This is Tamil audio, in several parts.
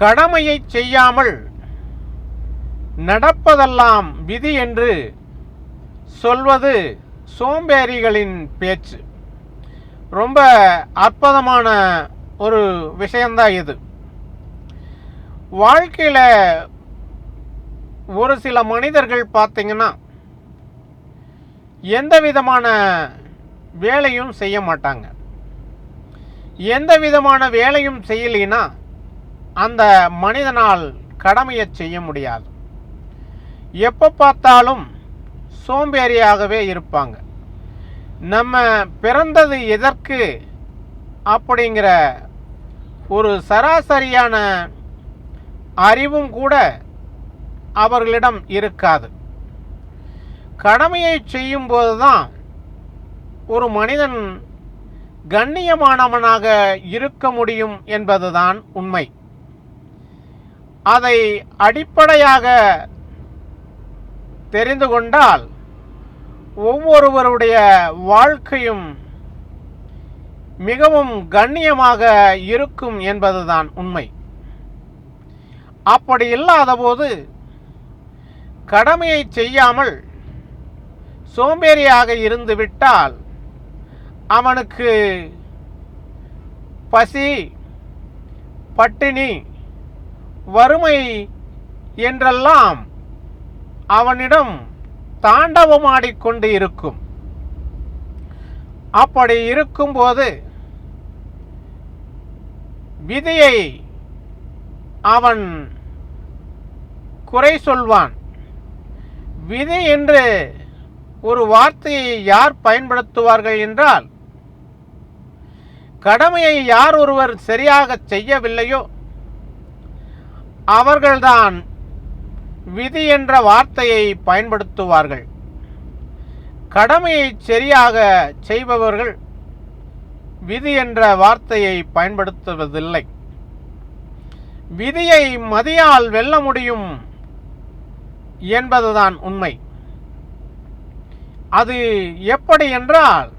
கடமையை செய்யாமல் நடப்பதெல்லாம் விதி என்று சொல்வது சோம்பேறிகளின் பேச்சு. ரொம்ப அற்புதமான ஒரு விஷயந்தான் இது. வாழ்க்கையில் ஒரு சில மனிதர்கள் பார்த்தீங்கன்னா எந்த விதமான வேலையும் செய்ய மாட்டாங்க. எந்த விதமான வேலையும் செய்யலைன்னா அந்த மனிதனால் கடமையை செய்ய முடியாது. எப்போ பார்த்தாலும் சோம்பேறியாகவே இருப்பாங்க. நம்ம பிறந்தது எதற்கு அப்படிங்கிற ஒரு சராசரியான அறிவும் கூட அவர்களிடம் இருக்காது. கடமையை செய்யும்போது தான் ஒரு மனிதன் கண்ணியமானவனாக இருக்க முடியும் என்பதுதான் உண்மை. அதை அடிப்படையாக தெரிந்து கொண்டால் ஒவ்வொருவருடைய வாழ்க்கையும் மிகவும் கண்ணியமாக இருக்கும் என்பதுதான் உண்மை. அப்படி இல்லாதபோது கடமையை செய்யாமல் சோம்பேறியாக இருந்துவிட்டால் அவனுக்கு பசி பட்டினி வறுமை என்றெல்லாம் அவனிடம் தாண்டவமாடிக்கொண்டு இருக்கும். அப்படி இருக்கும்போது விதியை அவன் குறை சொல்வான். விதி என்று ஒரு வார்த்தையை யார் பயன்படுத்துவார்கள் என்றால் கடமையை யார் ஒருவர் சரியாக செய்யவில்லையோ அவர்கள்தான் விதி என்ற வார்த்தையை பயன்படுத்துவார்கள். கடமையை சரியாக செய்பவர்கள் விதி என்ற வார்த்தையை பயன்படுத்துவதில்லை. விதியை மதியால் வெல்ல முடியும் என்பதுதான் உண்மை. அது எப்படி என்றால்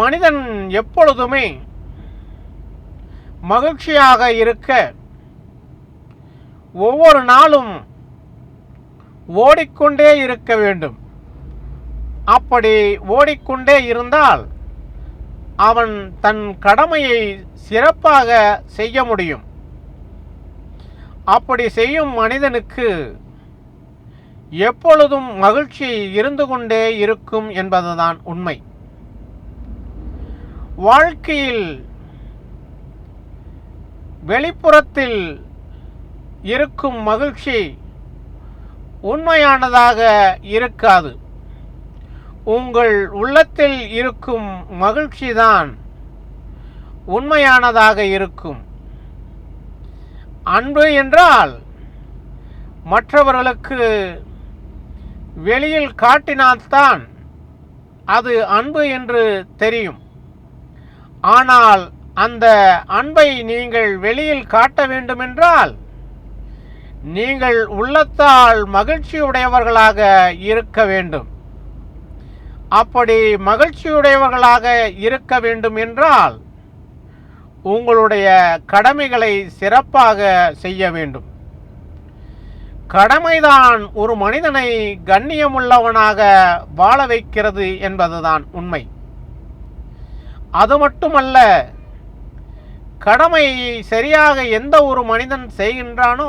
மனிதன் எப்பொழுதுமே மகிழ்ச்சியாக இருக்க ஒவ்வொரு நாளும் ஓடிக்கொண்டே இருக்க வேண்டும். அப்படி ஓடிக்கொண்டே இருந்தால் அவன் தன் கடமையை சிறப்பாக செய்ய முடியும். அப்படி செய்யும் மனிதனுக்கு எப்பொழுதும் மகிழ்ச்சி இருந்து கொண்டே இருக்கும் என்பதுதான் உண்மை. வாழ்க்கையில் வெளிப்புறத்தில் இருக்கும் மகிழ்ச்சி உண்மையானதாக இருக்காது. உங்கள் உள்ளத்தில் இருக்கும் மகிழ்ச்சிதான் உண்மையானதாக இருக்கும். அன்பு என்றால் மற்றவர்களுக்கு வெளியில் காட்டினால்தான் அது அன்பு என்று தெரியும். ஆனால் அந்த அன்பை நீங்கள் வெளியில் காட்ட வேண்டுமென்றால் நீங்கள் உள்ளத்தால் மகிழ்ச்சியுடையவர்களாக இருக்க வேண்டும். அப்படி மகிழ்ச்சியுடையவர்களாக இருக்க வேண்டும் என்றால் உங்களுடைய கடமைகளை சிறப்பாக செய்ய வேண்டும். கடமைதான் ஒரு மனிதனை கண்ணியமுள்ளவனாக வாழ வைக்கிறது என்பதுதான் உண்மை. அது மட்டுமல்ல கடமையை சரியாக எந்த ஒரு மனிதன் செய்கின்றானோ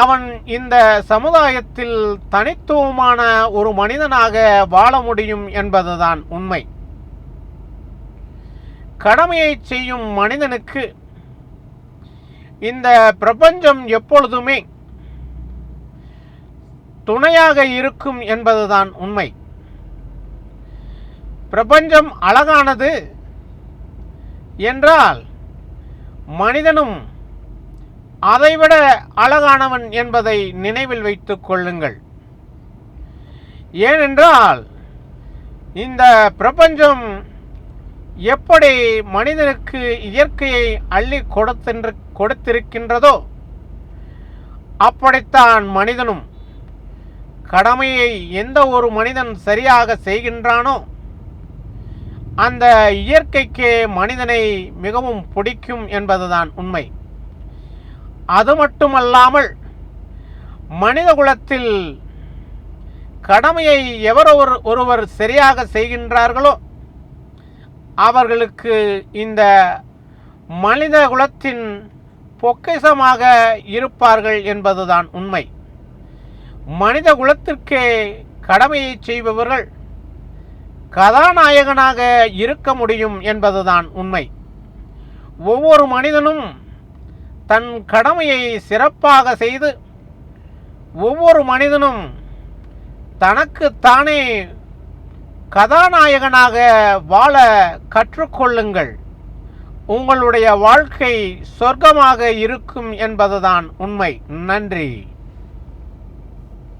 அவன் இந்த சமுதாயத்தில் தனித்துவமான ஒரு மனிதனாக வாழ முடியும் என்பதுதான் உண்மை. கடமையை செய்யும் மனிதனுக்கு இந்த பிரபஞ்சம் எப்பொழுதுமே துணையாக இருக்கும் என்பதுதான் உண்மை. பிரபஞ்சம் அழகானது என்றால் மனிதனும் அதைவிட அழகானவன் என்பதை நினைவில் வைத்துக் கொள்ளுங்கள். ஏனென்றால் இந்த பிரபஞ்சம் எப்படி மனிதனுக்கு இயற்கையை அள்ளி கொடுத்தென்று கொடுத்திருக்கின்றதோ அப்படித்தான் மனிதனும் கடமையை எந்த ஒரு மனிதன் சரியாக செய்கின்றானோ அந்த இயற்கைக்கு மனிதனை மிகவும் பிடிக்கும் என்பதுதான் உண்மை. அது மட்டுமல்லாமல் மனித குலத்தில் கடமையை எவரொரு ஒருவர் சரியாக செய்கின்றார்களோ அவர்களுக்கு இந்த மனித குலத்தின் பொக்கிசமாக இருப்பார்கள் என்பதுதான் உண்மை. மனித குலத்திற்கே கடமையை செய்பவர்கள் கதாநாயகனாக இருக்க முடியும் என்பதுதான் உண்மை. ஒவ்வொரு மனிதனும் தன் கடமையை சிறப்பாக செய்து ஒவ்வொரு மனிதனும் தனக்கு தானே கதாநாயகனாக வாழ கற்றுக்கொள்ளுங்கள். உங்களுடைய வாழ்க்கை சொர்க்கமாக இருக்கும் என்பதுதான் உண்மை. நன்றி.